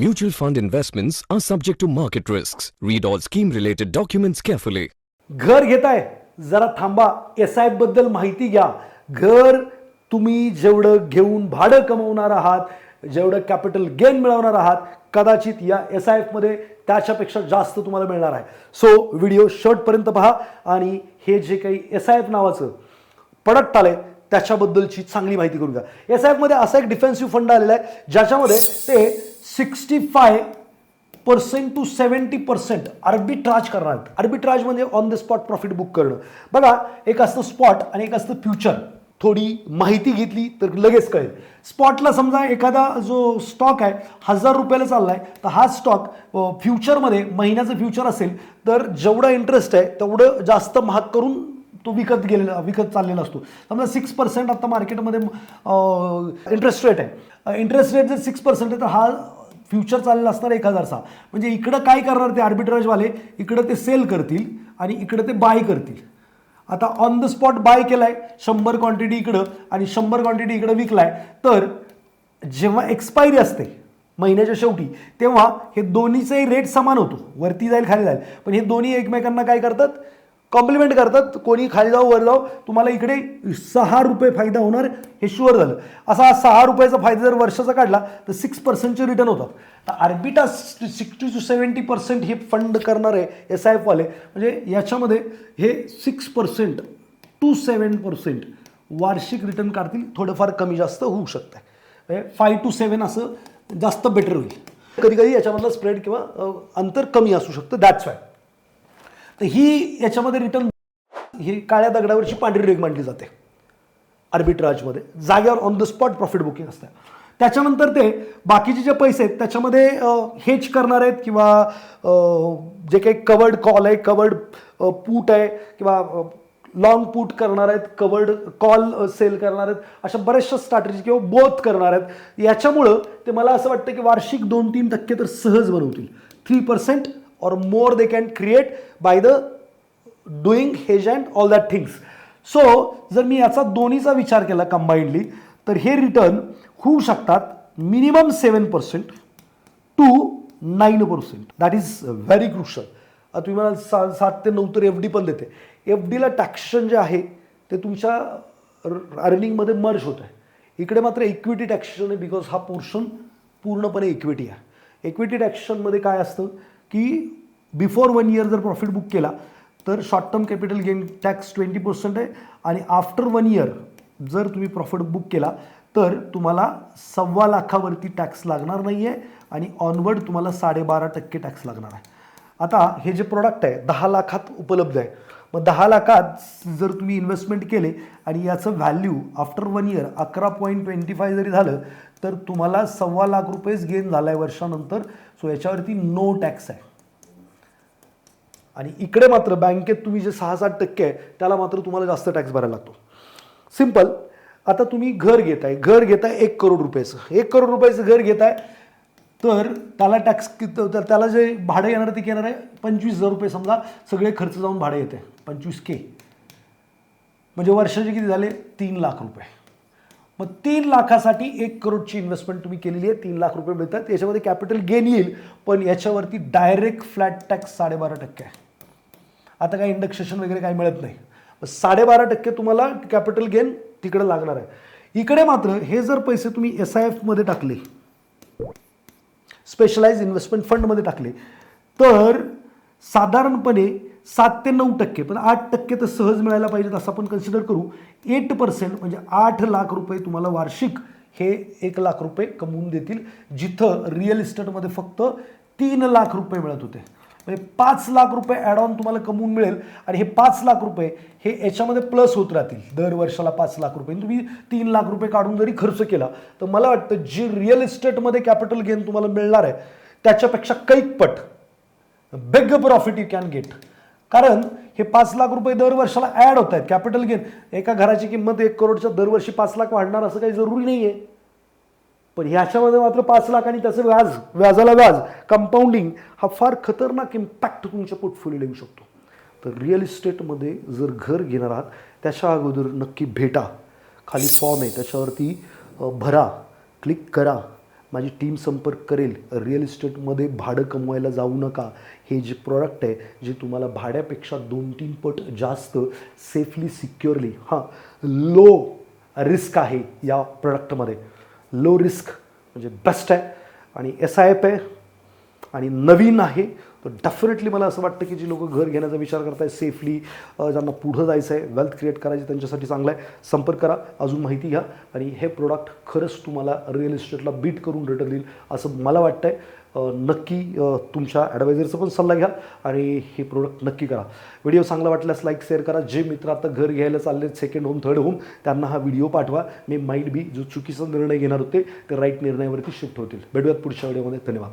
Mutual fund investments are subject to market risks. Read all scheme related documents carefully. घर घेताय जरा थांबा S आयबद्दल माहिती घ्या घर तुम्ही जेवढं घेऊन भाडं कमवणार आहात जेवढं कॅपिटल गेन मिळवणार आहात कदाचित या एस आय एफमध्ये त्याच्यापेक्षा जास्त तुम्हाला मिळणार आहे सो व्हिडिओ शर्टपर्यंत पहा आणि हे जे काही एस आय एफ नावाचं प्रोडक्ट आलंय त्याच्याबद्दलची चांगली माहिती करून घ्या एस आय एफमध्ये असा एक डिफेन्सिव्ह फंड आलेला आहे ज्याच्यामध्ये ते sixty five percent to seventy percent arbitrage करणार आहेत. आर्बिट्राज म्हणजे on the spot profit book करणं. बघा एक असतं स्पॉट आणि एक असतं फ्युचर थोडी माहिती घेतली तर लगेच कळेल. स्पॉटला समजा एखादा जो स्टॉक आहे हजार रुपयाला चालला आहे तर हा स्टॉक फ्युचरमध्ये महिन्याचं फ्युचर असेल तर जेवढा इंटरेस्ट आहे तेवढं जास्त महाग करून तो विकत गेलेला विकत चाललेला असतो. समजा सिक्स पर्सेंट आता मार्केटमध्ये इंटरेस्ट रेट आहे. इंटरेस्ट रेट जर सिक्स पर्सेंट आहे तर हा फ्युचर चाललेला असणार एक हजारचा. म्हणजे इकडं काय करणार ते आर्बिट्राजवाले इकडं ते सेल करतील आणि इकडं ते बाय करतील. आता ऑन द स्पॉट बाय केलाय शंभर क्वांटिटी इकडं आणि शंभर क्वांटिटी इकडं विकलाय. तर जेव्हा एक्सपायरी असते महिन्याच्या शेवटी तेव्हा हे दोन्हीचाही रेट समान होतो. वरती जाईल खाली जाईल. पण हे दोन्ही एकमेकांना काय करतात? कॉम्प्लिमेंट करतात कोणी खाली जाऊ वर जाऊ तुम्हाला इकडे सहा रुपये फायदा होणार हे शुअर झालं. असा सहा रुपयाचा फायदा जर वर्षाचा काढला तर सिक्स पर्सेंटचे रिटर्न होतात. तर arbitrage sixty to seventy percent हे फंड करणारे एस आय एफवाले म्हणजे याच्यामध्ये हे six percent to seven percent वार्षिक रिटर्न काढतील थोडंफार कमी जास्त होऊ शकतं. म्हणजे फाय टू सेवन असं जास्त बेटर होईल. कधी कधी याच्यामधलं स्प्रेड किंवा अंतर कमी असू शकतं दॅट्स वाय तर ही याच्यामध्ये रिटर्न ही काळ्या दगडावरची पांढरी रेग मांडली जाते. आर्बिट्राजमध्ये जाग्यावर on the spot profit booking असतं. त्याच्यानंतर ते बाकीचे जे पैसे आहेत त्याच्यामध्ये हेज करणार आहेत किंवा जे काही कवर्ड कॉल आहे कवर्ड पूट आहे किंवा लॉंग पूट करणार आहेत कवर्ड कॉल सेल करणार आहेत अशा बऱ्याचशा स्ट्रॅटेजी किंवा बोथ करणार आहेत. याच्यामुळं ते मला असं वाटतं की वार्षिक दोन तीन टक्के तर सहज बनवतील. Three percent or more they can create by the doing hedge and all that things so जर मी याचा दोन्हीचा विचार केला कंबाईंडली तर हे रिटर्न होऊ शकतात minimum seven percent to nine percent that is very crucial तुम्ही मला सा सात ते नऊ तर एफ डी पण देते. एफ डीला टॅक्सेशन जे आहे ते तुमच्या अर्निंगमध्ये मर्ज होत आहे इकडे मात्र इक्विटी टॅक्सेशन आहे बिकॉज हा पोर्शन पूर्णपणे इक्विटी आहे. इक्विटी टॅक्सेशनमध्ये काय असतं? की बिफोर वन इयर जर प्रॉफिट बुक केला तर short term capital gain tax twenty percent आहे. आणि आफ्टर वन इयर जर तुम्ही प्रॉफिट बुक केला तर तुम्हाला सव्वा लाखावरती टॅक्स लागणार नाही आहे आणि ऑनवर्ड तुम्हाला साडेबारा टक्के टॅक्स लागणार आहे. आता हे जे प्रॉडक्ट आहे दहा लाखात उपलब्ध आहे. मग दहा लाखात जर तुम्ही इन्व्हेस्टमेंट केले आणि याचं व्हॅल्यू आफ्टर वन इयर अकरा पॉईंट ट्वेंटी फाय जरी झालं तर तुम्हाला सव्वा लाख रुपयेच गेन झाला आहे वर्षानंतर. सो याच्यावरती नो टॅक्स आहे. आणि इकडे मात्र बँकेत तुम्ही जे सहा सात टक्के आहे त्याला मात्र तुम्हाला जास्त टॅक्स भरायला लागतो. सिंपल आता तुम्ही घर घेताय. घर घेताय एक करोड रुपयाचं. एक करोड रुपयाचं घर घेताय तर त्याला टॅक्स किती त्याला जे भाडं येणार ते येणार आहे पंचवीस हजार रुपये. समजा सगळे खर्च जाऊन भाडं येते. पंचवीस के. म्हणजे वर्षाचे किती झाले? तीन लाख रुपये. मग तीन लाखासाठी एक करोडची इन्व्हेस्टमेंट तुम्ही केलेली आहे. तीन लाख रुपये मिळतात. याच्यामध्ये कॅपिटल गेन येईल पण याच्यावरती डायरेक्ट फ्लॅट टॅक्स साडेबारा टक्के आहे. आता काय इंडक्सेशन वगैरे काही मिळत नाही. साडेबारा टक्के तुम्हाला कॅपिटल गेन तिकडे लागणार आहे. इकडे मात्र हे जर पैसे तुम्ही एस आय एफमध्ये टाकले स्पेशलाइज इन्व्हेस्टमेंट फंडमध्ये टाकले तर साधारणपणे सात ते नऊ टक्के पण आठ टक्के तर सहज मिळायला पाहिजेत असं आपण कन्सिडर करू. एट पर्सेंट म्हणजे आठ लाख रुपये तुम्हाला वार्षिक हे एक लाख रुपये कमवून देतील जिथं रिअल इस्टेटमध्ये फक्त तीन लाख रुपये मिळत होते. म्हणजे पाच लाख रुपये ॲड ऑन तुम्हाला कमवून मिळेल आणि हे पाच लाख रुपये हे याच्यामध्ये प्लस होत राहतील. दर वर्षाला पाच लाख रुपये. तुम्ही तीन लाख रुपये काढून जरी खर्च केला तर मला वाटतं जी रिअल इस्टेटमध्ये कॅपिटल गेन तुम्हाला मिळणार आहे त्याच्यापेक्षा कैकपट big profit you can get कारण हे पाच लाख रुपये दर वर्षाला ॲड होत आहेत. कॅपिटल गेन एका घराची किंमत एक करोडच्या दरवर्षी पाच लाख वाढणार असं काही जरुरी नाही आहे पण ह्याच्यामध्ये मात्र पाच लाख आणि त्याचं व्याज व्याजाला व्याज कंपाऊंडिंग हा फार खतरनाक इम्पॅक्ट तुमच्या पोर्टफोलिओ येऊ शकतो. तर रिअल इस्टेटमध्ये जर घर घेणार आहात त्याच्या अगोदर नक्की भेटा. खाली फॉर्म आहे. त्याच्यावरती भरा. क्लिक करा. माझी टीम संपर्क करेल. रिअल इस्टेटमध्ये भाडं कमवायला जाऊ नका. हे जे प्रॉडक्ट आहे जे तुम्हाला भाड्यापेक्षा दोन तीन पट जास्त सेफली सिक्युअरली हां लो रिस्क आहे या प्रॉडक्टमध्ये लो रिस्क म्हणजे बेस्ट आहे. आणि एस आय एफ आहे आणि नवीन आहे तर डेफिनेटली मला असं वाटतं की जी लोक घर घेण्याचा विचार करताय सेफली ज्यांना पुढं जायचं आहे वेल्थ क्रिएट करायची त्यांच्यासाठी चांगलं आहे संपर्क करा अजून माहिती घ्या. आणि हे प्रोडक्ट खरंच तुम्हाला रिअल इस्टेटला बीट करून रिटर्न देईल असं मला वाटतं आहे नक्की तुमच्या ॲडवायझरचा पण सल्ला घ्या आणि हे प्रोडक्ट नक्की करा. व्हिडिओ चांगला वाटल्यास लाईक शेअर करा. जे मित्र आता घर घ्यायला चालले सेकंड होम थर्ड होम त्यांना हा व्हिडिओ पाठवा. मी माइंड बी जो चुकीचा निर्णय घेणार होते ते राईट निर्णयावरती शिफ्ट होतील. भेटूयात पुढच्या व्हिडिओमध्ये धन्यवाद.